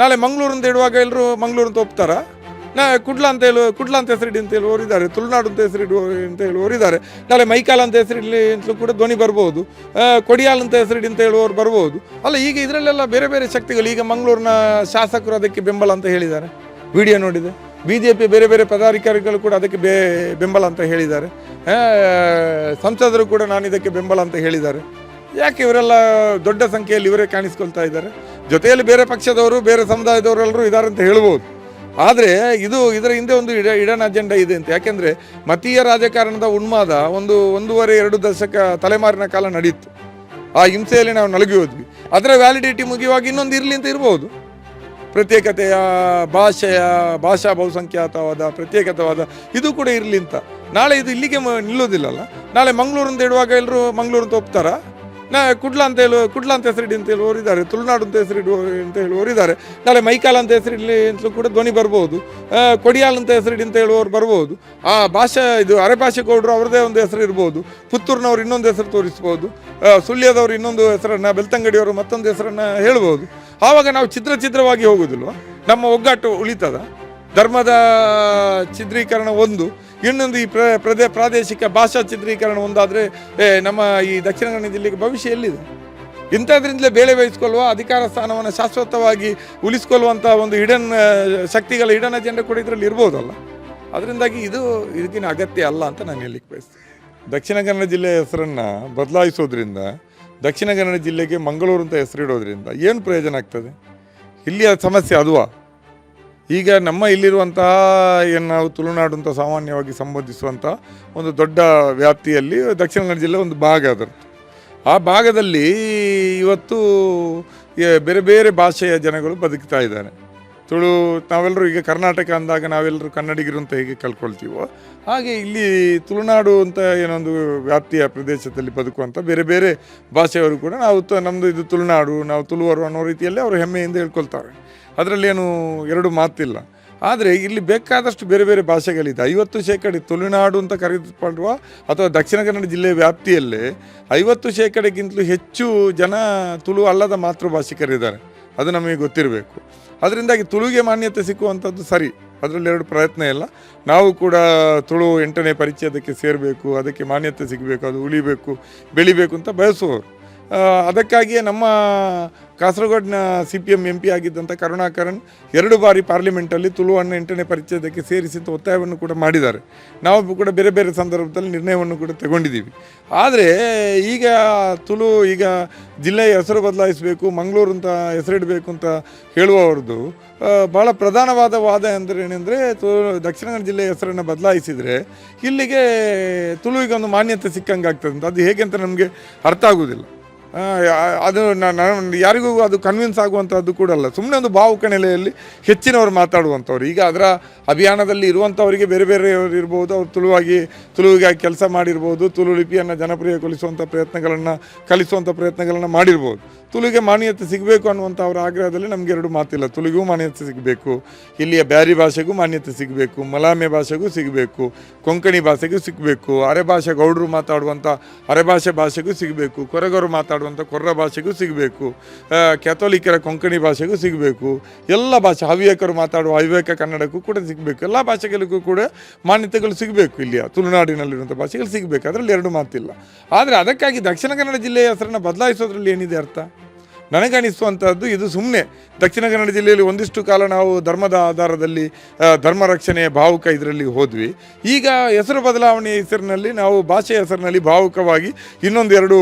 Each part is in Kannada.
ನಾಳೆ ಮಂಗಳೂರು ಅಂತ ಹೇಳುವಾಗ ಎಲ್ಲರೂ ಮಂಗಳೂರು ಅಂತ ಒಪ್ತಾರಾ? ನಾ ಕುಡ್ಲ ಅಂತ ಹೇಳು, ಕುಡ್ಲ ಅಂತ ಹೆಸರಿಡಿ ಅಂತ ಹೇಳುವವರು ಇದ್ದಾರೆ ತುಳುನಾಡು ಅಂತ ಹೆಸರಿಡು ಅಂತ ಹೇಳುವವರು ಇದ್ದಾರೆ ನಾಳೆ ಮೈಕಾಲ ಅಂತ ಹೆಸರಿಡಲಿ ಅಂತಲೂ ಕೂಡ ಧ್ವನಿ ಬರ್ಬೋದು. ಕೊಡಿಯಾಲ್ ಅಂತ ಹೆಸರಿಡಿ ಅಂತ ಹೇಳುವವರು ಬರ್ಬೋದು. ಅಲ್ಲ, ಈಗ ಇದರಲ್ಲೆಲ್ಲ ಬೇರೆ ಬೇರೆ ಶಕ್ತಿಗಳು, ಈಗ ಮಂಗಳೂರಿನ ಶಾಸಕರು ಅದಕ್ಕೆ ಬೆಂಬಲ ಅಂತ ಹೇಳಿದ್ದಾರೆ. ವಿಡಿಯೋ ನೋಡಿದೆ. ಬಿ ಜೆ ಪಿ ಬೇರೆ ಬೇರೆ ಪದಾಧಿಕಾರಿಗಳು ಕೂಡ ಅದಕ್ಕೆ ಬೇ, ಬೆಂಬಲ ಅಂತ ಹೇಳಿದ್ದಾರೆ. ಸಂಸದರು ಕೂಡ ನಾನು ಇದಕ್ಕೆ ಬೆಂಬಲ ಅಂತ ಹೇಳಿದ್ದಾರೆ. ಯಾಕೆ ಇವರೆಲ್ಲ ದೊಡ್ಡ ಸಂಖ್ಯೆಯಲ್ಲಿ ಇವರೇ ಕಾಣಿಸ್ಕೊಳ್ತಾ ಇದ್ದಾರೆ? ಜೊತೆಯಲ್ಲಿ ಬೇರೆ ಪಕ್ಷದವರು, ಬೇರೆ ಸಮುದಾಯದವರೆಲ್ಲರೂ ಇದ್ದಾರೆ ಅಂತ ಹೇಳ್ಬೋದು. ಆದರೆ ಇದು ಇದರ ಹಿಂದೆ ಒಂದು ಇಡ ಇಡನ್ ಅಜೆಂಡಾ ಇದೆ ಅಂತ. ಯಾಕೆಂದರೆ ಮತೀಯ ರಾಜಕಾರಣದ ಉನ್ಮಾದ ಒಂದು ಒಂದೂವರೆ, ಎರಡು ದಶಕ ತಲೆಮಾರಿನ ಕಾಲ ನಡೆಯಿತು ಆ ಹಿಂಸೆಯಲ್ಲಿ ನಾವು ನಲಗಿ ಹೋದ್ವಿ. ಅದರ ವ್ಯಾಲಿಡಿಟಿ ಮುಗಿಯುವಾಗ ಇನ್ನೊಂದು ಇರಲಿ ಅಂತ ಇರ್ಬೋದು. ಪ್ರತ್ಯೇಕತೆಯ, ಭಾಷೆಯ, ಭಾಷಾ ಬಹುಸಂಖ್ಯಾತವಾದ, ಪ್ರತ್ಯೇಕತವಾದ ಇದು ಕೂಡ ಇರಲಿ ಅಂತ. ನಾಳೆ ಇದು ಇಲ್ಲಿಗೆ ನಿಲ್ಲೋದಿಲ್ಲಲ್ಲ ನಾಳೆ ಮಂಗಳೂರು ಇಡುವಾಗ ಎಲ್ಲರೂ ಮಂಗಳೂರು ಅಂತ ಒಪ್ತಾರಾ? ನಾ ಕುಡ್ಲ ಅಂತ ಹೇಳುವ ಕುಡ್ಲ ಅಂತ ಹೆಸರಿಡಿ ಅಂತ ಹೇಳುವವರು ಇದ್ದಾರೆ ತುಳುನಾಡು ಅಂತ ಹೆಸರಿಡುವ ಅಂತ ಹೇಳುವವರು ಇದ್ದಾರೆ ನಾಳೆ ಮೈಕಾಲ ಅಂತ ಹೆಸರಿಡಲಿ ಅಂತಲೂ ಕೂಡ ಧ್ವನಿ ಬರ್ಬೋದು. ಕೊಡಿಯಾಲ್ ಅಂತ ಹೆಸರಿಡಿ ಅಂತ ಹೇಳುವವರು ಬರ್ಬೋದು. ಆ ಭಾಷೆ, ಇದು ಅರೆ ಭಾಷೆ ಗೌಡರು ಅವ್ರದ್ದೇ ಒಂದು ಹೆಸರು ಇರ್ಬೋದು. ಪುತ್ತೂರಿನವ್ರು ಇನ್ನೊಂದು ಹೆಸರು ತೋರಿಸ್ಬೋದು. ಸುಳ್ಯದವರು ಇನ್ನೊಂದು ಹೆಸರನ್ನು, ಬೆಳ್ತಂಗಡಿಯವರು ಮತ್ತೊಂದು ಹೆಸರನ್ನು ಹೇಳ್ಬೋದು. ಆವಾಗ ನಾವು ಚಿತ್ರ ಚಿತ್ರವಾಗಿ ಹೋಗೋದಿಲ್ವ? ನಮ್ಮ ಒಗ್ಗಟ್ಟು ಉಳಿತದ? ಧರ್ಮದ ಚಿತ್ರೀಕರಣ ಒಂದು. ಇನ್ನೊಂದು ಈ ಪ್ರ ಪ್ರದೇ ಪ್ರಾದೇಶಿಕ ಭಾಷಾ ಚಿತ್ರೀಕರಣ ಒಂದಾದರೆ ನಮ್ಮ ಈ ದಕ್ಷಿಣ ಕನ್ನಡ ಜಿಲ್ಲೆಗೆ ಭವಿಷ್ಯ ಎಲ್ಲಿದೆ? ಇಂಥದ್ರಿಂದಲೇ ಬೇಳೆ ಬೇಯಿಸ್ಕೊಳ್ಳುವ, ಅಧಿಕಾರ ಸ್ಥಾನವನ್ನು ಶಾಶ್ವತವಾಗಿ ಉಳಿಸ್ಕೊಳ್ಳುವಂಥ ಒಂದು ಹಿಡನ್ ಶಕ್ತಿಗಳ ಹಿಡನ್ ಅಜೆಂಡಾ ಕೂಡ ಇದರಲ್ಲಿ ಇರ್ಬೋದಲ್ಲ? ಅದರಿಂದಾಗಿ ಇದು ಇದಕ್ಕಿನ ಅಗತ್ಯ ಅಲ್ಲ ಅಂತ ನಾನು ಹೇಳಲಿಕ್ಕೆ ಬಯಸ್ತೇನೆ. ದಕ್ಷಿಣ ಕನ್ನಡ ಜಿಲ್ಲೆಯ ಹೆಸರನ್ನು ಬದಲಾಯಿಸೋದ್ರಿಂದ, ದಕ್ಷಿಣ ಕನ್ನಡ ಜಿಲ್ಲೆಗೆ ಮಂಗಳೂರು ಅಂತ ಹೆಸರಿಡೋದ್ರಿಂದ ಏನು ಪ್ರಯೋಜನ ಆಗ್ತದೆ? ಇಲ್ಲಿಯ ಸಮಸ್ಯೆ ಅದುವಾ? ಈಗ ನಮ್ಮ ಇಲ್ಲಿರುವಂತಹ ಏನು ನಾವು ತುಳುನಾಡು ಅಂತ ಸಾಮಾನ್ಯವಾಗಿ ಸಂಬಂಧಿಸುವಂಥ ಒಂದು ದೊಡ್ಡ ವ್ಯಾಪ್ತಿಯಲ್ಲಿ ದಕ್ಷಿಣ ಕನ್ನಡ ಜಿಲ್ಲೆ ಒಂದು ಭಾಗ ಅದರದ್ದು. ಆ ಭಾಗದಲ್ಲಿ ಇವತ್ತು ಬೇರೆ ಬೇರೆ ಭಾಷೆಯ ಜನಗಳು ಬದುಕ್ತಾ ಇದ್ದಾರೆ. ತುಳು ನಾವೆಲ್ಲರೂ ಈಗ ಕರ್ನಾಟಕ ಅಂದಾಗ ನಾವೆಲ್ಲರೂ ಕನ್ನಡಿಗರು ಅಂತ ಹೇಗೆ ಕಲ್ಕೊಳ್ತೀವೋ ಹಾಗೆ ಇಲ್ಲಿ ತುಳುನಾಡು ಅಂತ ಏನೊಂದು ವ್ಯಾಪ್ತಿಯ ಪ್ರದೇಶದಲ್ಲಿ ಬದುಕುವಂಥ ಬೇರೆ ಬೇರೆ ಭಾಷೆಯವರು ಕೂಡ ನಾವು ತ ನಮ್ಮದು ಇದು ತುಳುನಾಡು, ನಾವು ತುಳುವರು ಅನ್ನೋ ರೀತಿಯಲ್ಲಿ ಅವರು ಹೆಮ್ಮೆಯಿಂದ ಹೇಳ್ಕೊಳ್ತಾರೆ. ಅದರಲ್ಲೇನು ಎರಡು ಮಾತಿಲ್ಲ. ಆದರೆ ಇಲ್ಲಿ ಬೇಕಾದಷ್ಟು ಬೇರೆ ಬೇರೆ ಭಾಷೆಗಳಿದೆ. ಐವತ್ತು ಶೇಕಡ ತುಳುನಾಡು ಅಂತ ಕರೆದುಕೊಳ್ಳುವ ಅಥವಾ ದಕ್ಷಿಣ ಕನ್ನಡ ಜಿಲ್ಲೆಯ ವ್ಯಾಪ್ತಿಯಲ್ಲೇ ಐವತ್ತು ಶೇಕಡಕ್ಕಿಂತಲೂ ಹೆಚ್ಚು ಜನ ತುಳು ಅಲ್ಲದ ಮಾತೃಭಾಷಿಕರಿದ್ದಾರೆ. ಅದು ನಮಗೆ ಗೊತ್ತಿರಬೇಕು. ಅದರಿಂದಾಗಿ ತುಳುಗೆ ಮಾನ್ಯತೆ ಸಿಕ್ಕುವಂಥದ್ದು ಸರಿ. ಅದರಲ್ಲಿ ಎರಡು ಪ್ರಯತ್ನ ಇಲ್ಲ. ನಾವು ಕೂಡ ತುಳು ಎಂಟನೇ ಪರಿಚಯದಕ್ಕೆ ಸೇರಬೇಕು, ಅದಕ್ಕೆ ಮಾನ್ಯತೆ ಸಿಗಬೇಕು, ಅದು ಉಳಿಬೇಕು, ಬೆಳಿಬೇಕು ಅಂತ ಬಯಸುವವರು. ಅದಕ್ಕಾಗಿಯೇ ನಮ್ಮ ಕಾಸರಗೋಡಿನ C P M M P ಆಗಿದ್ದಂಥ Karunakaran ಎರಡು ಬಾರಿ ಪಾರ್ಲಿಮೆಂಟಲ್ಲಿ ತುಳುವನ್ನು ಎಂಟನೇ ಪರಿಚಯದಕ್ಕೆ ಸೇರಿಸಿದ ಒತ್ತಾಯವನ್ನು ಕೂಡ ಮಾಡಿದ್ದಾರೆ. ನಾವು ಕೂಡ ಬೇರೆ ಬೇರೆ ಸಂದರ್ಭದಲ್ಲಿ ನಿರ್ಣಯವನ್ನು ಕೂಡ ತಗೊಂಡಿದ್ದೀವಿ. ಆದರೆ ಈಗ ತುಳು ಈಗ ಜಿಲ್ಲೆಯ ಹೆಸರು ಬದಲಾಯಿಸಬೇಕು ಮಂಗಳೂರು ಅಂತ ಹೆಸರಿಡಬೇಕು ಅಂತ ಹೇಳುವವರದ್ದು ಭಾಳ ಪ್ರಧಾನವಾದ ವಾದ ಅಂದರೆ ಏನೆಂದರೆ ತು ದಕ್ಷಿಣ ಕನ್ನಡ ಜಿಲ್ಲೆಯ ಹೆಸರನ್ನು ಬದಲಾಯಿಸಿದರೆ ಇಲ್ಲಿಗೆ ತುಳುವಿಗೆ ಒಂದು ಮಾನ್ಯತೆ ಸಿಕ್ಕಂಗೆ ಆಗ್ತದೆ ಅಂತ. ಅದು ಹೇಗೆ ಅಂತ ನಮಗೆ ಅರ್ಥ ಆಗುವುದಿಲ್ಲ. ಆ, ಯಾ- ಅದು ನ- ನ- ಯಾರಿಗೂ ಅದು ಕನ್ವಿನ್ಸ್ ಆಗುವಂಥದ್ದು ಕೂಡ ಅಲ್ಲ. ಸುಮ್ಮನೆ ಒಂದು ಭಾವುಕ ನೆಲೆಯಲ್ಲಿ ಹೆಚ್ಚಿನವರು ಮಾತಾಡುವಂಥವ್ರು. ಈಗ ಅದರ ಅಭಿಯಾನದಲ್ಲಿ ಇರುವಂಥವರಿಗೆ ಬೇರೆ ಬೇರೆಯವರು ಇರ್ಬೋದು, ಅವ್ರು ತುಳುವಾಗಿ, ತುಳುವಿಗಾಗಿ ಕೆಲಸ ಮಾಡಿರ್ಬೋದು, ತುಳು ಲಿಪಿಯನ್ನು ಜನಪ್ರಿಯಗೊಳಿಸುವಂಥ ಪ್ರಯತ್ನಗಳನ್ನು, ಕಲಿಸುವಂಥ ಪ್ರಯತ್ನಗಳನ್ನು ಮಾಡಿರ್ಬೋದು. ತುಳುಗೆ ಮಾನ್ಯತೆ ಸಿಗಬೇಕು ಅನ್ನುವಂಥ ಅವರ ಆಗ್ರಹದಲ್ಲಿ ನಮಗೆ ಎರಡು ಮಾತಿಲ್ಲ. ತುಳುಗೂ ಮಾನ್ಯತೆ ಸಿಗಬೇಕು, ಇಲ್ಲಿಯ ಬ್ಯಾರಿ ಭಾಷೆಗೂ ಮಾನ್ಯತೆ ಸಿಗಬೇಕು, ಮಲಾಮೆ ಭಾಷೆಗೂ ಸಿಗಬೇಕು, ಕೊಂಕಣಿ ಭಾಷೆಗೂ ಸಿಗಬೇಕು, ಅರೆ ಭಾಷೆ ಗೌಡರು ಮಾತಾಡುವಂಥ ಅರೆ ಭಾಷೆ ಭಾಷೆಗೂ ಸಿಗಬೇಕು, ಕೊರಗರು ಮಾತಾಡುವಂಥ ಕೊರ್ರ ಭಾಷೆಗೂ ಸಿಗಬೇಕು. ಕ್ಯಾಥೋಲಿಕರ ಕೊಂಕಣಿ ಭಾಷೆಗೂ ಸಿಗಬೇಕು. ಎಲ್ಲ ಭಾಷೆ, ಹವ್ಯಕರು ಮಾತಾಡುವ ಹವ್ಯಕ ಕನ್ನಡಕ್ಕೂ ಕೂಡ ಸಿಗಬೇಕು. ಎಲ್ಲ ಭಾಷೆಗಳಿಗೂ ಕೂಡ ಮಾನ್ಯತೆಗಳು ಸಿಗಬೇಕು ಇಲ್ಲಿಯ, ತುಳುನಾಡಿನಲ್ಲಿರುವಂಥ ಭಾಷೆಗಳು ಸಿಗಬೇಕು. ಅದರಲ್ಲಿ ಎರಡು ಮಾತಿಲ್ಲ. ಆದರೆ ಅದಕ್ಕಾಗಿ ದಕ್ಷಿಣ ಕನ್ನಡ ಜಿಲ್ಲೆಯ ಹೆಸರನ್ನು ಬದಲಾಯಿಸೋದ್ರಲ್ಲಿ ಏನಿದೆ ಅರ್ಥ? ನನಗನಿಸುವಂಥದ್ದು ಇದು ಸುಮ್ಮನೆ ದಕ್ಷಿಣ ಕನ್ನಡ ಜಿಲ್ಲೆಯಲ್ಲಿ ಒಂದಿಷ್ಟು ಕಾಲ ನಾವು ಧರ್ಮದ ಆಧಾರದಲ್ಲಿ ಧರ್ಮ ರಕ್ಷಣೆಯ ಭಾವುಕ ಇದರಲ್ಲಿ ಹೋದ್ವಿ. ಈಗ ಹೆಸರು ಬದಲಾವಣೆ ಹೆಸರಿನಲ್ಲಿ ನಾವು ಭಾಷೆಯ ಹೆಸರಿನಲ್ಲಿ ಭಾವುಕವಾಗಿ ಇನ್ನೊಂದು ಎರಡು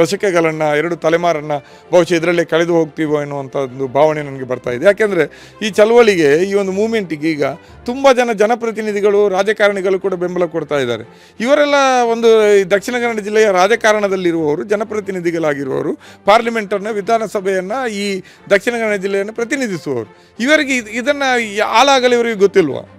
ದಶಕಗಳನ್ನು, ಎರಡು ತಲೆಮಾರನ್ನು ಬಹುಶಃ ಇದರಲ್ಲೇ ಕಳೆದು ಹೋಗ್ತೀವೋ ಎನ್ನುವಂಥ ಒಂದು ಭಾವನೆ ನನಗೆ ಬರ್ತಾ ಇದೆ. ಯಾಕೆಂದರೆ ಈ ಚಳವಳಿಗೆ, ಈ ಒಂದು ಮೂಮೆಂಟಿಗೆ ಈಗ ತುಂಬ ಜನ ಜನಪ್ರತಿನಿಧಿಗಳು, ರಾಜಕಾರಣಿಗಳು ಕೂಡ ಬೆಂಬಲ ಕೊಡ್ತಾ ಇದ್ದಾರೆ. ಇವರೆಲ್ಲ ಒಂದು ದಕ್ಷಿಣ ಕನ್ನಡ ಜಿಲ್ಲೆಯ ರಾಜಕಾರಣದಲ್ಲಿರುವವರು, ಜನಪ್ರತಿನಿಧಿಗಳಾಗಿರುವವರು ಪಾರ್ಲಿಮೆಂಟನ್ನು ವಿಧಾನಸಭೆಯನ್ನು ಈ ದಕ್ಷಿಣ ಕನ್ನಡ ಜಿಲ್ಲೆಯನ್ನು ಪ್ರತಿನಿಧಿಸುವವರು. ಇವರಿಗೆ ಇದ್- ಇದನ್ನು ಹಾಲಾಗಲು ಇವರಿಗೆ ಗೊತ್ತಿಲ್ವಾ?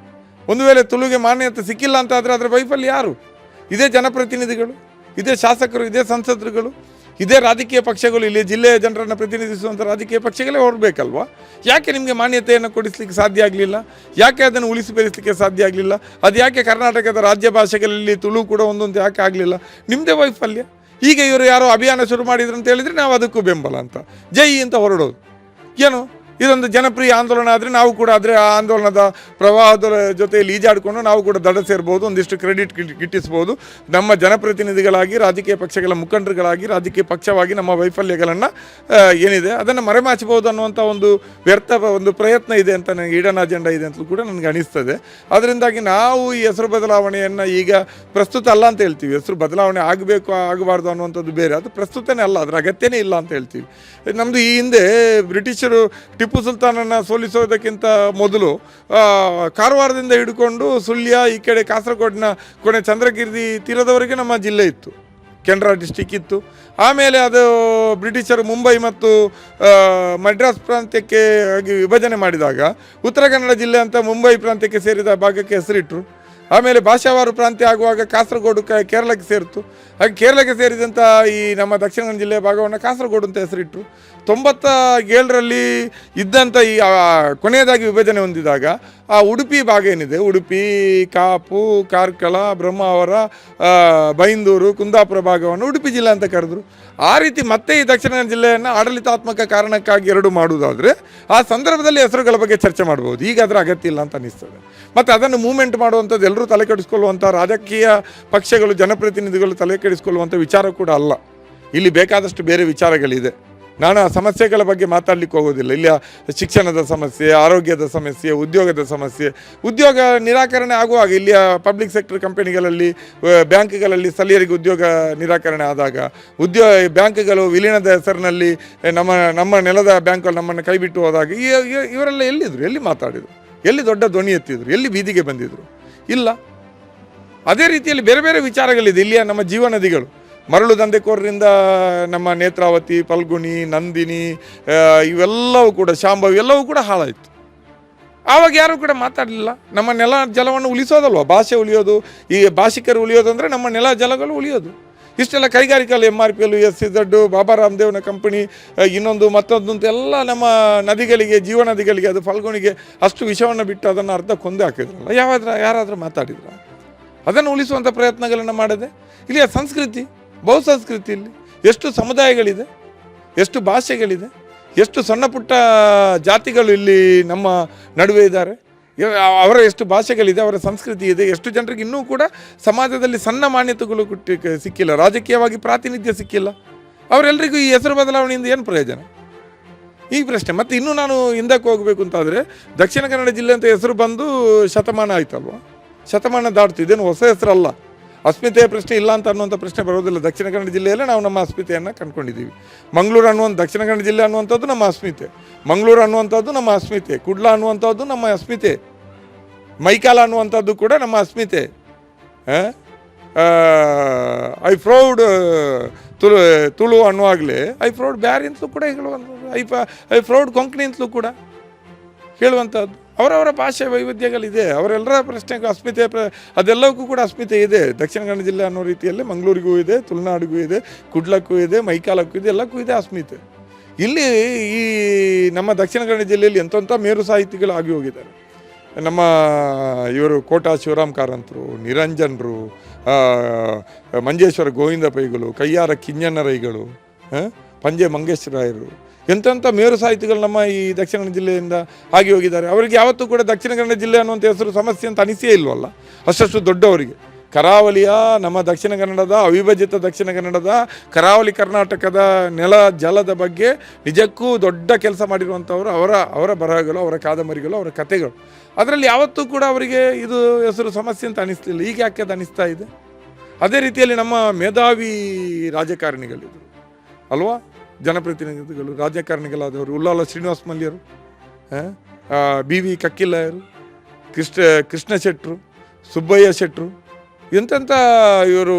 ಒಂದು ವೇಳೆ ತುಳುಗೆ ಮಾನ್ಯತೆ ಸಿಕ್ಕಿಲ್ಲ ಅಂತ ಆದರೆ ಅದರ ವೈಫಲ್ಯ ಯಾರು? ಇದೇ ಜನಪ್ರತಿನಿಧಿಗಳು, ಇದೇ ಶಾಸಕರು, ಇದೇ ಸಂಸದರುಗಳು, ಇದೇ ರಾಜಕೀಯ ಪಕ್ಷಗಳು, ಇಲ್ಲಿ ಜಿಲ್ಲೆಯ ಜನರನ್ನು ಪ್ರತಿನಿಧಿಸುವಂಥ ರಾಜಕೀಯ ಪಕ್ಷಗಳೇ ಹೊರಬೇಕಲ್ವಾ ಯಾಕೆ ನಿಮಗೆ ಮಾನ್ಯತೆಯನ್ನು ಕೊಡಿಸ್ಲಿಕ್ಕೆ ಸಾಧ್ಯ ಆಗಲಿಲ್ಲ? ಯಾಕೆ ಅದನ್ನು ಉಳಿಸಿ ಬೆಳೆಸಲಿಕ್ಕೆ ಸಾಧ್ಯ ಆಗಲಿಲ್ಲ? ಅದು ಯಾಕೆ ಕರ್ನಾಟಕದ ರಾಜ್ಯ ಭಾಷೆಗಳಲ್ಲಿ ತುಳು ಕೂಡ ಒಂದೊಂದು ಯಾಕೆ ಆಗಲಿಲ್ಲ? ನಿಮ್ಮದೇ ವೈಫಲ್ಯ. ಈಗ ಇವರು ಯಾರೋ ಅಭಿಯಾನ ಶುರು ಮಾಡಿದ್ರು ಅಂತ ಹೇಳಿದ್ರೆ ನಾವು ಅದಕ್ಕೂ ಬೆಂಬಲ ಅಂತ. ಜೈ ಅಂತ ಹೊರಡೋದು. ಏನು? ಇದೊಂದು ಜನಪ್ರಿಯ ಆಂದೋಲನ ಆದರೆ ನಾವು ಕೂಡ ಆದರೆ ಆ ಆಂದೋಲನದ ಪ್ರವಾಹದ ಜೊತೆಯಲ್ಲಿ ಈಜಾಡಿಕೊಂಡು ನಾವು ಕೂಡ ದಡ ಸೇರ್ಬೋದು, ಒಂದಿಷ್ಟು ಕ್ರೆಡಿಟ್ ಗಿಟ್ಟಿಸ್ಬೋದು ನಮ್ಮ ಜನಪ್ರತಿನಿಧಿಗಳಾಗಿ, ರಾಜಕೀಯ ಪಕ್ಷಗಳ ಮುಖಂಡರುಗಳಾಗಿ, ರಾಜಕೀಯ ಪಕ್ಷವಾಗಿ ನಮ್ಮ ವೈಫಲ್ಯಗಳನ್ನು ಏನಿದೆ, ಅದನ್ನು ಮರೆಮಾಚಬಹುದು ಅನ್ನುವಂಥ ಒಂದು ವ್ಯರ್ಥ ಒಂದು ಪ್ರಯತ್ನ ಇದೆ ಅಂತ ನನಗೆ ಈಡನ್ ಅಜೆಂಡಾ ಇದೆ ಅಂತಲೂ ಕೂಡ ನನಗೆ ಅನಿಸ್ತದೆ. ಅದರಿಂದಾಗಿ ನಾವು ಈ ಹೆಸರು ಬದಲಾವಣೆಯನ್ನು ಈಗ ಪ್ರಸ್ತುತ ಅಲ್ಲ ಅಂತ ಹೇಳ್ತೀವಿ. ಹೆಸರು ಬದಲಾವಣೆ ಆಗಬೇಕು, ಆಗಬಾರ್ದು ಅನ್ನುವಂಥದ್ದು ಬೇರೆ. ಅದು ಪ್ರಸ್ತುತನೇ ಅಲ್ಲ, ಅದರ ಅಗತ್ಯನೇ ಇಲ್ಲ ಅಂತ ಹೇಳ್ತೀವಿ. ನಮ್ಮದು ಈ ಹಿಂದೆ ಬ್ರಿಟಿಷರು ಟಿಪ್ಪು ಸುಲ್ತಾನನ್ನು ಸೋಲಿಸೋದಕ್ಕಿಂತ ಮೊದಲು ಕಾರವಾರದಿಂದ ಹಿಡ್ಕೊಂಡು ಸುಳ್ಯ ಈ ಕಡೆ ಕಾಸರಗೋಡಿನ ಕೊನೆ ಚಂದ್ರಗಿರಿ ತೀರದವರೆಗೆ ನಮ್ಮ ಜಿಲ್ಲೆ ಇತ್ತು. ಕೆನರಾ ಡಿಸ್ಟಿಕ್ ಇತ್ತು. ಆಮೇಲೆ ಅದು ಬ್ರಿಟಿಷರು ಮುಂಬೈ ಮತ್ತು ಮಡ್ರಾಸ್ ಪ್ರಾಂತ್ಯಕ್ಕೆ ವಿಭಜನೆ ಮಾಡಿದಾಗ, ಉತ್ತರ ಕನ್ನಡ ಜಿಲ್ಲೆ ಅಂತ ಮುಂಬೈ ಪ್ರಾಂತ್ಯಕ್ಕೆ ಸೇರಿದ ಭಾಗಕ್ಕೆ ಹೆಸರಿಟ್ಟರು ಆಮೇಲೆ ಭಾಷಾವಾರು ಪ್ರಾಂತ್ಯ ಆಗುವಾಗ ಕಾಸರಗೋಡು ಕೇರಳಕ್ಕೆ ಸೇರಿತು. ಹಾಗೆ ಕೇರಳಕ್ಕೆ ಸೇರಿದಂಥ ಈ ನಮ್ಮ ದಕ್ಷಿಣ ಕನ್ನಡ ಜಿಲ್ಲೆಯ ಭಾಗವನ್ನು ಕಾಸರಗೋಡು ಅಂತ ಹೆಸರಿಟ್ಟರು ತೊಂಬತ್ತ ಏಳರಲ್ಲಿ ಇದ್ದಂಥ ಈ ಕೊನೆಯದಾಗಿ ವಿಭಜನೆ ಹೊಂದಿದಾಗ ಆ ಉಡುಪಿ ಭಾಗ ಏನಿದೆ? ಉಡುಪಿ, ಕಾಪು, ಕಾರ್ಕಳ, ಬ್ರಹ್ಮಾವರ ಬೈಂದೂರು, ಕುಂದಾಪುರ ಭಾಗವನ್ನು ಉಡುಪಿ ಜಿಲ್ಲೆ ಅಂತ ಕರೆದ್ರು. ಆ ರೀತಿ ಮತ್ತೆ ಈ ದಕ್ಷಿಣ ಕನ್ನಡ ಜಿಲ್ಲೆಯನ್ನು ಆಡಳಿತಾತ್ಮಕ ಕಾರಣಕ್ಕಾಗಿ ಎರಡು ಮಾಡುವುದಾದರೆ ಆ ಸಂದರ್ಭದಲ್ಲಿ ಹೆಸರುಗಳ ಬಗ್ಗೆ ಚರ್ಚೆ ಮಾಡ್ಬೋದು ಈಗ ಅದರ ಅಗತ್ಯ ಇಲ್ಲ ಅಂತ ಅನಿಸ್ತದೆ ಮತ್ತು ಅದನ್ನು ಮೂವ್ಮೆಂಟ್ ಮಾಡುವಂಥದ್ದು ಎಲ್ಲರೂ ತಲೆ ಕೆಡಿಸ್ಕೊಳ್ಳುವಂಥ ರಾಜಕೀಯ ಪಕ್ಷಗಳು, ಜನಪ್ರತಿನಿಧಿಗಳು ತಲೆ ಕೆಡಿಸ್ಕೊಳ್ಳುವಂಥ ವಿಚಾರ ಕೂಡ ಅಲ್ಲ. ಇಲ್ಲಿ ಬೇಕಾದಷ್ಟು ಬೇರೆ ವಿಚಾರಗಳಿದೆ. ನಾನು ಆ ಸಮಸ್ಯೆಗಳ ಬಗ್ಗೆ ಮಾತಾಡಲಿಕ್ಕೆ ಹೋಗೋದಿಲ್ಲ. ಇಲ್ಲಿ ಶಿಕ್ಷಣದ ಸಮಸ್ಯೆ, ಆರೋಗ್ಯದ ಸಮಸ್ಯೆ, ಉದ್ಯೋಗದ ಸಮಸ್ಯೆ. ಉದ್ಯೋಗ ನಿರಾಕರಣೆ ಆಗುವಾಗ ಇಲ್ಲಿಯ ಪಬ್ಲಿಕ್ ಸೆಕ್ಟರ್ ಕಂಪನಿಗಳಲ್ಲಿ ಬ್ಯಾಂಕ್ಗಳಲ್ಲಿ ಸ್ಥಳೀಯರಿಗೆ ಉದ್ಯೋಗ ನಿರಾಕರಣೆ ಆದಾಗ ಉದ್ಯೋಗ ಬ್ಯಾಂಕ್ಗಳು ವಿಲೀನದ ಹೆಸರಿನಲ್ಲಿ ನಮ್ಮ ನಮ್ಮ ನೆಲದ ಬ್ಯಾಂಕ್ಗಳು ನಮ್ಮನ್ನು ಕೈಬಿಟ್ಟು ಹೋದಾಗ ಇವರೆಲ್ಲ ಎಲ್ಲಿದ್ರು? ಎಲ್ಲಿ ಮಾತಾಡಿದರು? ಎಲ್ಲಿ ದೊಡ್ಡ ಧ್ವನಿ ಎತ್ತಿದ್ರು? ಎಲ್ಲಿ ಬೀದಿಗೆ ಬಂದಿದ್ರು? ಇಲ್ಲ. ಅದೇ ರೀತಿಯಲ್ಲಿ ಬೇರೆ ಬೇರೆ ವಿಚಾರಗಳಿದೆ. ಇಲ್ಲಿಯ ನಮ್ಮ ಜೀವನದಿಗಳು ಮರಳು ದಂಧೆಕೋರರಿಂದ ನಮ್ಮ ನೇತ್ರಾವತಿ ಫಲ್ಗುಣಿ ನಂದಿನಿ ಇವೆಲ್ಲವೂ ಕೂಡ, ಶಾಂಭವಿ ಎಲ್ಲವೂ ಕೂಡ ಹಾಳಾಯಿತು. ಆವಾಗ ಯಾರೂ ಕೂಡ ಮಾತಾಡಲಿಲ್ಲ. ನಮ್ಮ ನೆಲ ಜಲವನ್ನು ಉಳಿಸೋದಲ್ವ? ಭಾಷೆ ಉಳಿಯೋದು, ಈ ಭಾಷಿಕರು ಉಳಿಯೋದು ಅಂದರೆ ನಮ್ಮ ನೆಲ ಜಲಗಳು ಉಳಿಯೋದು. ಇಷ್ಟೆಲ್ಲ ಕೈಗಾರಿಕೆಯಲ್ಲಿ M R P L S C ದಡ್ಡು Baba ರಾಮದೇವ್ನ ಕಂಪನಿ ಇನ್ನೊಂದು ಮತ್ತೊಂದು ಅಂತ ಎಲ್ಲ ನಮ್ಮ ನದಿಗಳಿಗೆ, ಜೀವ ನದಿಗಳಿಗೆ, ಅದು ಫಲ್ಗುಣಿಗೆ ಅಷ್ಟು ವಿಷವನ್ನು ಬಿಟ್ಟು ಅದನ್ನು ಅರ್ಧ ಕೊಂದು ಹಾಕಿದ್ರಲ್ಲ, ಯಾವಾದ್ರ ಯಾರಾದರೂ ಮಾತಾಡಿದ್ರ? ಅದನ್ನು ಉಳಿಸುವಂಥ ಪ್ರಯತ್ನಗಳನ್ನು ಮಾಡದೆ. ಇಲ್ಲಿಯ ಸಂಸ್ಕೃತಿ ಬಹುಸಂಸ್ಕೃತಿ ಸಂಸ್ಕೃತಿಯಲ್ಲಿ ಎಷ್ಟು ಸಮುದಾಯಗಳಿದೆ, ಎಷ್ಟು ಭಾಷೆಗಳಿದೆ, ಎಷ್ಟು ಸಣ್ಣ ಪುಟ್ಟ ಜಾತಿಗಳು ಇಲ್ಲಿ ನಮ್ಮ ನಡುವೆ ಇದ್ದಾರೆ ಅವರ ಎಷ್ಟು ಭಾಷೆಗಳಿದೆ, ಅವರ ಸಂಸ್ಕೃತಿ ಇದೆ, ಎಷ್ಟು ಜನರಿಗೆ ಇನ್ನೂ ಕೂಡ ಸಮಾಜದಲ್ಲಿ ಸಣ್ಣ ಮಾನ್ಯತೆಗಳು ಕೊಟ್ಟಿ ಸಿಕ್ಕಿಲ್ಲ, ರಾಜಕೀಯವಾಗಿ ಪ್ರಾತಿನಿಧ್ಯ ಸಿಕ್ಕಿಲ್ಲ. ಅವರೆಲ್ಲರಿಗೂ ಈ ಹೆಸರು ಬದಲಾವಣೆಯಿಂದ ಏನು ಪ್ರಯೋಜನ? ಈ ಪ್ರಶ್ನೆ. ಮತ್ತು ಇನ್ನೂ ನಾನು ಹಿಂದಕ್ಕೆ ಹೋಗಬೇಕು ಅಂತಾದರೆ, ದಕ್ಷಿಣ ಕನ್ನಡ ಜಿಲ್ಲೆ ಅಂತ ಹೆಸರು ಬಂದು ಶತಮಾನ ಆಯ್ತಲ್ವ? ಶತಮಾನ ದಾಟ್ತು, ಇದೇನು ಹೊಸ ಹೆಸರಲ್ಲ. ಅಸ್ಮಿತೆಯ ಪ್ರಶ್ನೆ ಇಲ್ಲ ಅಂತ ಅನ್ನುವಂಥ ಪ್ರಶ್ನೆ ಬರೋದಿಲ್ಲ. ದಕ್ಷಿಣ ಕನ್ನಡ ಜಿಲ್ಲೆಯಲ್ಲೇ ನಾವು ನಮ್ಮ ಅಸ್ಮಿತೆಯನ್ನು ಕಂಡುಕೊಂಡಿದ್ದೀವಿ. ಮಂಗಳೂರು ಅನ್ನುವಂಥ, ದಕ್ಷಿಣ ಕನ್ನಡ ಜಿಲ್ಲೆ ಅನ್ನುವಂಥದ್ದು ನಮ್ಮ ಅಸ್ಮಿತೆ. ಮಂಗಳೂರು ಅನ್ನುವಂಥದ್ದು ನಮ್ಮ ಅಸ್ಮಿತೆ. ಕುಡ್ಲ ಅನ್ನುವಂಥದ್ದು ನಮ್ಮ ಅಸ್ಮಿತೆ. ಮೈಕಾಲ ಅನ್ನುವಂಥದ್ದು ಕೂಡ ನಮ್ಮ ಅಸ್ಮಿತೆ. ಐ ಪ್ರೌಡ್ ತುಳು ತುಳು ಅನ್ನುವಾಗಲೇ ಐ ಪ್ರೌಡ್ ಬ್ಯಾರಿ ಅಂತಲೂ ಕೂಡ ಹೇಳುವಂಥದ್ದು. ಐ ಐ ಪ್ರೌಡ್ ಕೊಂಕಣಿ ಅಂತಲೂ ಕೂಡ ಹೇಳುವಂಥದ್ದು. ಅವರವರ ಭಾಷೆ ವೈವಿಧ್ಯಗಳಿದೆ. ಅವರೆಲ್ಲರ ಪ್ರಶ್ನೆಗೂ ಅಸ್ಮಿತೆ ಪ್ರ, ಅದೆಲ್ಲವಕ್ಕೂ ಕೂಡ ಅಸ್ಮಿತೆ ಇದೆ. ದಕ್ಷಿಣ ಕನ್ನಡ ಜಿಲ್ಲೆ ಅನ್ನೋ ರೀತಿಯಲ್ಲಿ ಮಂಗಳೂರಿಗೂ ಇದೆ, ತುಳುನಾಡಿಗೂ ಇದೆ, ಕುಡ್ಲಕ್ಕೂ ಇದೆ, ಮೈಕಾಲಕ್ಕೂ ಇದೆ, ಎಲ್ಲಕ್ಕೂ ಇದೆ ಅಸ್ಮಿತೆ. ಇಲ್ಲಿ ಈ ನಮ್ಮ ದಕ್ಷಿಣ ಕನ್ನಡ ಜಿಲ್ಲೆಯಲ್ಲಿ ಎಂಥ ಮೇರು ಸಾಹಿತಿಗಳು ಆಗಿ ಹೋಗಿದ್ದಾರೆ. ನಮ್ಮ ಇವರು ಕೋಟಾ ಶಿವರಾಮ್ ಕಾರಂತರು, ನಿರಂಜನರು ಮಂಜೇಶ್ವರ ಗೋವಿಂದ ಪೈಗಳು ಕಯ್ಯಾರ ಕಿಂಜನ ರೈಗಳು ಪಂಜೆ ಪಂಜೆ ಮಂಗೇಶ್ವರಾಯರು ಎಂತೆಂಥ ಮೇರು ಸಾಹಿತಿಗಳು ನಮ್ಮ ಈ ದಕ್ಷಿಣ ಕನ್ನಡ ಜಿಲ್ಲೆಯಿಂದ ಆಗಿ ಹೋಗಿದ್ದಾರೆ. ಅವರಿಗೆ ಯಾವತ್ತೂ ಕೂಡ ದಕ್ಷಿಣ ಕನ್ನಡ ಜಿಲ್ಲೆ ಅನ್ನುವಂಥ ಹೆಸರು ಸಮಸ್ಯೆ ಅಂತ ಅನಿಸೇ ಇಲ್ವಲ್ಲ? ಅಷ್ಟಷ್ಟು ದೊಡ್ಡವರಿಗೆ. ಕರಾವಳಿಯ ನಮ್ಮ ದಕ್ಷಿಣ ಕನ್ನಡದ, ಅವಿಭಜಿತ ದಕ್ಷಿಣ ಕನ್ನಡದ, ಕರಾವಳಿ ಕರ್ನಾಟಕದ ನೆಲ ಜಲದ ಬಗ್ಗೆ ನಿಜಕ್ಕೂ ದೊಡ್ಡ ಕೆಲಸ ಮಾಡಿರುವಂಥವರು ಅವರ ಅವರ ಬರಹಗಳು, ಅವರ ಕಾದಂಬರಿಗಳು, ಅವರ ಕಥೆಗಳು. ಅದರಲ್ಲಿ ಯಾವತ್ತೂ ಕೂಡ ಅವರಿಗೆ ಇದು ಹೆಸರು ಸಮಸ್ಯೆ ಅಂತ ಅನಿಸ್ತಿಲ್ಲ ಈಗ ಯಾಕೆ ಅದು ಅನಿಸ್ತಾ ಇದೆ? ಅದೇ ರೀತಿಯಲ್ಲಿ ನಮ್ಮ ಮೇಧಾವಿ ರಾಜಕಾರಣಿಗಳಿದ್ರು. ಅಲ್ವಾ? ಜನಪ್ರತಿನಿಧಿಗಳು, ರಾಜಕಾರಣಿಗಳಾದವರು ಉಲ್ಲಾಲ ಶ್ರೀನಿವಾಸ ಮಲ್ಯರು ಬಿ ವಿ ಕಕ್ಕಿಲ್ಲಯರು, ಕೃಷ್ಣ ಕೃಷ್ಣ ಶೆಟ್ಟರು ಸುಬ್ಬಯ್ಯ ಶೆಟ್ರು ಎಂತೆಂಥ ಇವರು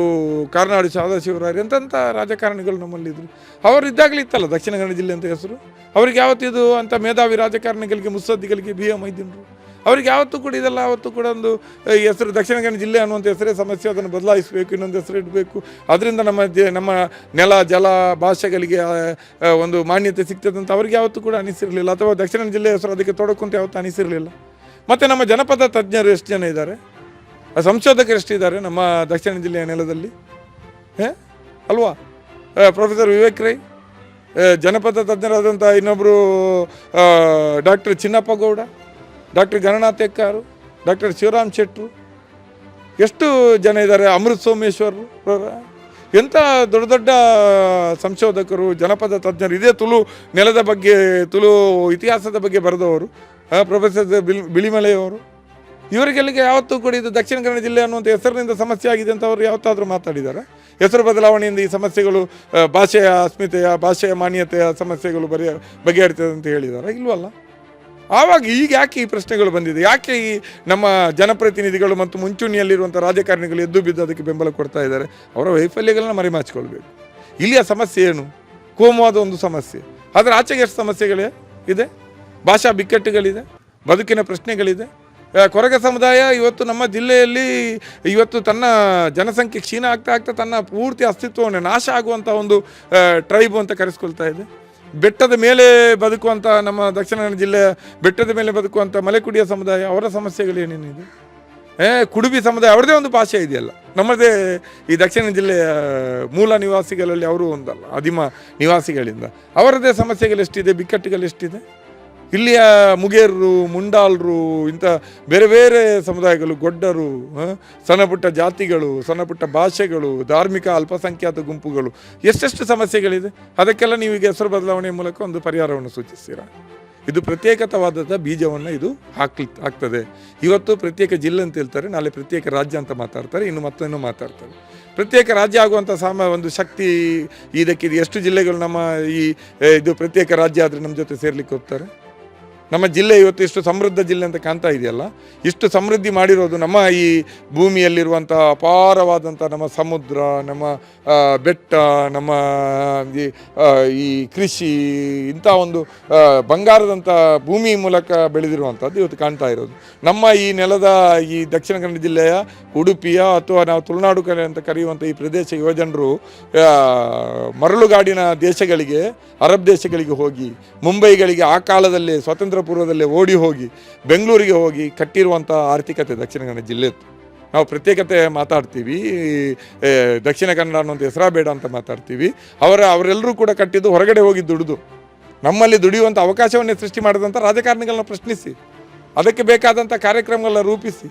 ಕಾರ್ನಾಡು ಸದಾಶಿವರಾಯರು ಎಂತೆಂಥ ರಾಜಕಾರಣಿಗಳು ನಮ್ಮಲ್ಲಿದ್ದರು ಅವರು ಇದ್ದಾಗಲೇ ಇತ್ತಲ್ಲ ದಕ್ಷಿಣ ಕನ್ನಡ ಜಿಲ್ಲೆ ಅಂತ ಹೆಸರು? ಅವ್ರಿಗೆ ಯಾವತ್ತಿದು ಅಂತ ಮೇಧಾವಿ ರಾಜಕಾರಣಿಗಳಿಗೆ, ಮುತ್ಸದ್ದಿಗಳಿಗೆ ಬಿ ಎಂ ಮೈದಿನರು ಅವ್ರಿಗೆ ಯಾವತ್ತೂ ಕೂಡ ಇದೆಲ್ಲ ಯಾವತ್ತೂ ಕೂಡ ಒಂದು ಹೆಸರು, ದಕ್ಷಿಣ ಕನ್ನಡ ಜಿಲ್ಲೆ ಅನ್ನುವಂಥ ಹೆಸರೇ ಸಮಸ್ಯೆ, ಅದನ್ನು ಬದಲಾಯಿಸಬೇಕು, ಇನ್ನೊಂದು ಹೆಸರು ಇಡಬೇಕು. ಅದರಿಂದ ನಮ್ಮ ನಮ್ಮ ನೆಲ, ಜಲ ಭಾಷೆಗಳಿಗೆ ಒಂದು ಮಾನ್ಯತೆ ಸಿಗ್ತದಂತ ಅವರಿಗೆ ಯಾವತ್ತೂ ಕೂಡ ಅನಿಸಿರಲಿಲ್ಲ. ಅಥವಾ ದಕ್ಷಿಣ ಜಿಲ್ಲೆ ಹೆಸರು ಅದಕ್ಕೆ ತೊಡಕು ಅಂತ ಯಾವತ್ತೂ ಅನಿಸಿರಲಿಲ್ಲ. ಮತ್ತು ನಮ್ಮ ಜನಪದ ತಜ್ಞರು ಎಷ್ಟು ಜನ ಇದ್ದಾರೆ? ಸಂಶೋಧಕರು ಸಂಶೋಧಕರು ಎಷ್ಟಿದ್ದಾರೆ ನಮ್ಮ ದಕ್ಷಿಣ ಜಿಲ್ಲೆಯ ನೆಲದಲ್ಲಿ? ಹೇ? ಅಲ್ವಾ? ಪ್ರೊಫೆಸರ್ ವಿವೇಕ್ ರೈ ಜನಪದ ತಜ್ಞರಾದಂಥ ಇನ್ನೊಬ್ಬರು doctor Chinnappa Gowda doctor Gananath Ekkaru doctor Shivaram ಶೆಟ್ಟರು, ಎಷ್ಟು ಜನ ಇದ್ದಾರೆ? ಅಮೃತ್ ಸೋಮೇಶ್ವರರು ಎಂಥ ದೊಡ್ಡ ದೊಡ್ಡ ಸಂಶೋಧಕರು, ಜನಪದ ತಜ್ಞರು, ಇದೇ ತುಳು ನೆಲದ ಬಗ್ಗೆ, ತುಳು ಇತಿಹಾಸದ ಬಗ್ಗೆ ಬರೆದವರು ಪ್ರೊಫೆಸರ್ ಬಿಲ್ ಬಿಳಿಮಲೆಯವರು ಇವರಿಗೆಲ್ಲಿಗೆ ಯಾವತ್ತೂ ಕೂಡ ಇದು ದಕ್ಷಿಣ ಕನ್ನಡ ಜಿಲ್ಲೆ ಅನ್ನುವಂಥ ಹೆಸರಿನಿಂದ ಸಮಸ್ಯೆ ಆಗಿದೆ ಅಂತ ಅವರು ಯಾವತ್ತಾದರೂ ಮಾತಾಡಿದ್ದಾರೆ ಹೆಸರು ಬದಲಾವಣೆಯಿಂದ ಈ ಸಮಸ್ಯೆಗಳು ಭಾಷೆಯ ಅಸ್ಮಿತೆಯ, ಭಾಷೆಯ ಮಾನ್ಯತೆಯ ಸಮಸ್ಯೆಗಳು ಬರೆಯ ಬಗೆಹರಿತದೆ ಅಂತ ಹೇಳಿದ್ದಾರೆ ಇಲ್ವಲ್ಲ? ಆವಾಗ ಈಗ ಯಾಕೆ ಈ ಪ್ರಶ್ನೆಗಳು ಬಂದಿದೆ? ಯಾಕೆ ಈ ನಮ್ಮ ಜನಪ್ರತಿನಿಧಿಗಳು ಮತ್ತು ಮುಂಚೂಣಿಯಲ್ಲಿರುವಂಥ ರಾಜಕಾರಣಿಗಳು ಎದ್ದು ಬಿದ್ದು ಅದಕ್ಕೆ ಬೆಂಬಲ ಕೊಡ್ತಾ ಇದ್ದಾರೆ? ಅವರ ವೈಫಲ್ಯಗಳನ್ನ ಮರೆಮಾಚಿಕೊಳ್ಬೇಕು. ಇಲ್ಲಿಯ ಸಮಸ್ಯೆ ಏನು? ಕೋಮುವಾದ ಒಂದು ಸಮಸ್ಯೆ. ಅದರ ಆಚೆಗೆ ಎಷ್ಟು ಸಮಸ್ಯೆಗಳೇ ಇದೆ? ಭಾಷಾ ಬಿಕ್ಕಟ್ಟುಗಳಿದೆ, ಬದುಕಿನ ಪ್ರಶ್ನೆಗಳಿದೆ. ಕೊರಗ ಸಮುದಾಯ ಇವತ್ತು ನಮ್ಮ ಜಿಲ್ಲೆಯಲ್ಲಿ ಇವತ್ತು ತನ್ನ ಜನಸಂಖ್ಯೆ ಕ್ಷೀಣ ಆಗ್ತಾ ಆಗ್ತಾ ತನ್ನ ಪೂರ್ತಿ ಅಸ್ತಿತ್ವವನ್ನು ನಾಶ ಆಗುವಂಥ ಒಂದು ಟ್ರೈಬು ಅಂತ ಕರೆಸ್ಕೊಳ್ತಾ ಇದೆ. ಬೆಟ್ಟದ ಮೇಲೆ ಬದುಕುವಂಥ ನಮ್ಮ ದಕ್ಷಿಣ ಕನ್ನಡ ಜಿಲ್ಲೆ ಬೆಟ್ಟದ ಮೇಲೆ ಬದುಕುವಂಥ ಮಲೆಕುಡಿಯ ಸಮುದಾಯ, ಅವರ ಸಮಸ್ಯೆಗಳು ಏನೇನಿದೆ ಏ, ಕುಡುಬಿ ಸಮುದಾಯ, ಅವ್ರದ್ದೇ ಒಂದು ಭಾಷೆ ಇದೆಯಲ್ಲ. ನಮ್ಮದೇ ಈ ದಕ್ಷಿಣ ಜಿಲ್ಲೆಯ ಮೂಲ ನಿವಾಸಿಗಳಲ್ಲಿ ಅವರು ಒಂದಲ್ಲ ಅದಿಮ ನಿವಾಸಿಗಳಿಂದ. ಅವರದೇ ಸಮಸ್ಯೆಗಳೆಷ್ಟಿದೆ ಬಿಕ್ಕಟ್ಟುಗಳೆಷ್ಟಿದೆ ಇಲ್ಲಿಯ ಮುಗೇರರು ಮುಂಡಾಲ್ರು, ಇಂಥ ಬೇರೆ ಬೇರೆ ಸಮುದಾಯಗಳು, ಗೊಡ್ಡರು ಸಣ್ಣಪುಟ್ಟ ಸಣ್ಣ ಪುಟ್ಟ ಜಾತಿಗಳು ಸಣ್ಣಪುಟ್ಟ ಭಾಷೆಗಳು, ಧಾರ್ಮಿಕ ಅಲ್ಪಸಂಖ್ಯಾತ ಗುಂಪುಗಳು, ಎಷ್ಟೆಷ್ಟು ಸಮಸ್ಯೆಗಳಿದೆ? ಅದಕ್ಕೆಲ್ಲ ನೀವೀಗ ಹೆಸರು ಬದಲಾವಣೆ ಮೂಲಕ ಒಂದು ಪರಿಹಾರವನ್ನು ಸೂಚಿಸ್ತೀರಾ? ಇದು ಪ್ರತ್ಯೇಕತವಾದ ಬೀಜವನ್ನು ಇದು ಹಾಕ್ಲಿ ಆಗ್ತದೆ ಇವತ್ತು ಪ್ರತ್ಯೇಕ ಜಿಲ್ಲೆ ಅಂತ ಹೇಳ್ತಾರೆ, ನಾಳೆ ಪ್ರತ್ಯೇಕ ರಾಜ್ಯ ಅಂತ ಮಾತಾಡ್ತಾರೆ, ಇನ್ನು ಮತ್ತೊಂದು ಮಾತಾಡ್ತಾರೆ. ಪ್ರತ್ಯೇಕ ರಾಜ್ಯ ಆಗುವಂಥ ಸಾಮ, ಒಂದು ಶಕ್ತಿ ಇದಕ್ಕಿದೆ. ಎಷ್ಟು ಜಿಲ್ಲೆಗಳು ನಮ್ಮ ಈ ಇದು ಪ್ರತ್ಯೇಕ ರಾಜ್ಯ ಆದರೆ ನಮ್ಮ ಜೊತೆ ಸೇರ್ಲಿಕ್ಕೆ ಹೋಗ್ತಾರೆ? ನಮ್ಮ ಜಿಲ್ಲೆ ಇವತ್ತು ಇಷ್ಟು ಸಮೃದ್ಧ ಜಿಲ್ಲೆ ಅಂತ ಕಾಣ್ತಾ ಇದೆಯಲ್ಲ? ಇಷ್ಟು ಸಮೃದ್ಧಿ ಮಾಡಿರೋದು ನಮ್ಮ ಈ ಭೂಮಿಯಲ್ಲಿರುವಂಥ ಅಪಾರವಾದಂಥ ನಮ್ಮ ಸಮುದ್ರ, ನಮ್ಮ ಬೆಟ್ಟ, ನಮ್ಮ, ಈ ಕೃಷಿ, ಇಂಥ ಒಂದು ಬಂಗಾರದಂಥ ಭೂಮಿ ಮೂಲಕ ಬೆಳೆದಿರುವಂಥದ್ದು ಇವತ್ತು ಕಾಣ್ತಾ ಇರೋದು. ನಮ್ಮ ಈ ನೆಲದ ಈ ದಕ್ಷಿಣ ಕನ್ನಡ ಜಿಲ್ಲೆಯ ಉಡುಪಿಯ ಅಥವಾ ನಾವು ತುಳುನಾಡು ಕಡೆ ಅಂತ ಕರೆಯುವಂಥ ಈ ಪ್ರದೇಶ ಯುವಜನರು ಮರಳುಗಾಡಿನ ದೇಶಗಳಿಗೆ, ಅರಬ್ ದೇಶಗಳಿಗೆ ಹೋಗಿ, ಮುಂಬೈಗಳಿಗೆ ಆ ಕಾಲದಲ್ಲೇ ಸ್ವಾತಂತ್ರ್ಯ ಪೂರ್ವದಲ್ಲೇ ಓಡಿ ಹೋಗಿ ಬೆಂಗಳೂರಿಗೆ ಹೋಗಿ ಕಟ್ಟಿರುವಂಥ ಆರ್ಥಿಕತೆ ದಕ್ಷಿಣ ಕನ್ನಡ ಜಿಲ್ಲೆ ನಾವು ಪ್ರತ್ಯೇಕತೆ ಮಾತಾಡ್ತೀವಿ ದಕ್ಷಿಣ ಕನ್ನಡ ಅನ್ನೋಂಥ ಹೆಸರಾ ಬೇಡ ಅಂತ ಮಾತಾಡ್ತೀವಿ. ಅವರ, ಅವರೆಲ್ಲರೂ ಕೂಡ ಕಟ್ಟಿದ್ದು ಹೊರಗಡೆ ಹೋಗಿ ದುಡಿದು. ನಮ್ಮಲ್ಲಿ ದುಡಿಯುವಂಥ ಅವಕಾಶವನ್ನೇ ಸೃಷ್ಟಿ ಮಾಡಿದಂಥ ರಾಜಕಾರಣಿಗಳನ್ನ ಪ್ರಶ್ನಿಸಿ, ಅದಕ್ಕೆ ಬೇಕಾದಂಥ ಕಾರ್ಯಕ್ರಮಗಳನ್ನ ರೂಪಿಸಿ.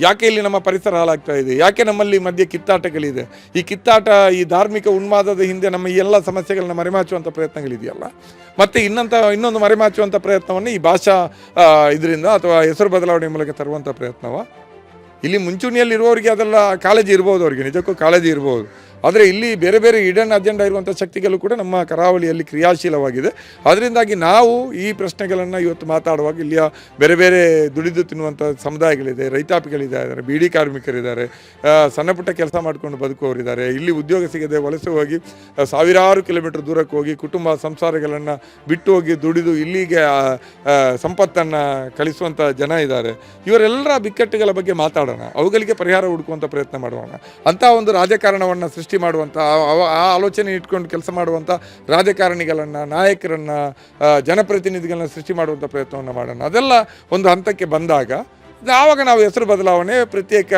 ಯಾಕೆ ಇಲ್ಲಿ ನಮ್ಮ ಪರಿಸರ ಹಾಳಾಗ್ತಾ ಇದೆ? ಯಾಕೆ ನಮ್ಮಲ್ಲಿ ಮಧ್ಯೆ ಕಿತ್ತಾಟಗಳಿದೆ? ಈ ಕಿತ್ತಾಟ, ಈ ಧಾರ್ಮಿಕ ಉನ್ಮಾದದ ಹಿಂದೆ ನಮ್ಮ ಈ ಎಲ್ಲ ಸಮಸ್ಯೆಗಳನ್ನ ಮರೆಮಾಚುವಂಥ ಪ್ರಯತ್ನಗಳಿದೆಯಲ್ಲ? ಮತ್ತು ಇನ್ನಂಥ ಇನ್ನೊಂದು ಮರೆಮಾಚುವಂಥ ಪ್ರಯತ್ನವನ್ನು ಈ ಭಾಷಾ ಇದರಿಂದ ಅಥವಾ ಹೆಸರು ಬದಲಾವಣೆ ಮೂಲಕ ತರುವಂಥ ಪ್ರಯತ್ನವ? ಇಲ್ಲಿ ಮುಂಚೂಣಿಯಲ್ಲಿರುವವರಿಗೆ ಅದೆಲ್ಲ ಕಾಳಜಿ ಇರ್ಬೋದು ಅವರಿಗೆ. ನಿಜಕ್ಕೂ ಕಾಳಜಿ ಇರ್ಬೋದು. ಆದರೆ ಇಲ್ಲಿ ಬೇರೆ ಬೇರೆ ಇಡನ್ ಅಜೆಂಡಾ ಇರುವಂಥ ಶಕ್ತಿಗಳು ಕೂಡ ನಮ್ಮ ಕರಾವಳಿಯಲ್ಲಿ ಕ್ರಿಯಾಶೀಲವಾಗಿದೆ. ಅದರಿಂದಾಗಿ ನಾವು ಈ ಪ್ರಶ್ನೆಗಳನ್ನು ಇವತ್ತು ಮಾತಾಡುವಾಗ ಇಲ್ಲಿಯ ಬೇರೆ ಬೇರೆ ದುಡಿದು ತಿನ್ನುವಂಥ ಸಮುದಾಯಗಳಿದೆ, ರೈತಾಪಿಗಳಿದ್ದಾರೆ, ಬೀಡಿ ಕಾರ್ಮಿಕರಿದ್ದಾರೆ ಸಣ್ಣಪುಟ್ಟ ಸಣ್ಣ ಪುಟ್ಟ ಕೆಲಸ ಮಾಡಿಕೊಂಡು ಬದುಕುವವರಿದ್ದಾರೆ. ಇಲ್ಲಿ ಉದ್ಯೋಗ ಸಿಗದೆ ವಲಸೆ ಹೋಗಿ ಸಾವಿರಾರು ಕಿಲೋಮೀಟರ್ ದೂರಕ್ಕೆ ಹೋಗಿ ಕುಟುಂಬ ಸಂಸಾರಗಳನ್ನು ಬಿಟ್ಟು ಹೋಗಿ ದುಡಿದು ಇಲ್ಲಿಗೆ ಸಂಪತ್ತನ್ನು ಕಳಿಸುವಂಥ ಜನ ಇದ್ದಾರೆ. ಇವರೆಲ್ಲರ ಬಿಕ್ಕಟ್ಟುಗಳ ಬಗ್ಗೆ ಮಾತಾಡೋಣ. ಅವುಗಳಿಗೆ ಪರಿಹಾರ ಹುಡುಕುವಂಥ ಪ್ರಯತ್ನ ಮಾಡೋಣ. ಅಂಥ ಒಂದು ರಾಜಕಾರಣವನ್ನು ಸೃಷ್ಟಿ ಮಾಡುವಂಥ ಆ- ಆ- ಆ ಆಲೋಚನೆ ಇಟ್ಕೊಂಡು ಕೆಲಸ ಮಾಡುವಂಥ ರಾಜಕಾರಣಿಗಳನ್ನು, ನಾಯಕರನ್ನು ಜನಪ್ರತಿನಿಧಿಗಳನ್ನ ಸೃಷ್ಟಿ ಮಾಡುವಂಥ ಪ್ರಯತ್ನವನ್ನು ಮಾಡೋಣ. ಅದೆಲ್ಲ ಒಂದು ಹಂತಕ್ಕೆ ಬಂದಾಗ ಆವಾಗ ನಾವು ಹೆಸರು ಬದಲಾವಣೆ, ಪ್ರತ್ಯೇಕ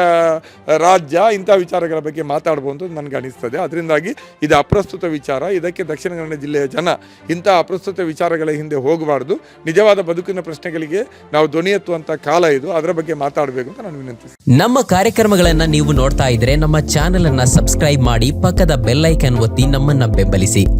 ರಾಜ್ಯ, ಇಂಥ ವಿಚಾರಗಳ ಬಗ್ಗೆ ಮಾತಾಡ್ಬೋದು ಅಂತ ನನಗೆ ಅನಿಸ್ತದೆ. ಅದರಿಂದಾಗಿ ಇದು ಅಪ್ರಸ್ತುತ ವಿಚಾರ. ಇದಕ್ಕೆ ದಕ್ಷಿಣ ಕನ್ನಡ ಜಿಲ್ಲೆಯ ಜನ ಇಂಥ ಅಪ್ರಸ್ತುತ ವಿಚಾರಗಳ ಹಿಂದೆ ಹೋಗಬಾರ್ದು. ನಿಜವಾದ ಬದುಕಿನ ಪ್ರಶ್ನೆಗಳಿಗೆ ನಾವು ಧ್ವನಿ ಎತ್ತುವಂಥ ಕಾಲ ಇದು. ಅದರ ಬಗ್ಗೆ ಮಾತಾಡಬೇಕು ಅಂತ ನಾನು ವಿನಂತಿಸ್ತೀನಿ. ನಮ್ಮ ಕಾರ್ಯಕ್ರಮಗಳನ್ನು ನೀವು ನೋಡ್ತಾ ಇದ್ರೆ ನಮ್ಮ ಚಾನೆಲ್ ಅನ್ನ ಸಬ್ಸ್ಕ್ರೈಬ್ ಮಾಡಿ ಪಕ್ಕದ ಬೆಲ್ಲೈಕನ್ ಒತ್ತಿ ನಮ್ಮನ್ನ ಬೆಂಬಲಿಸಿ.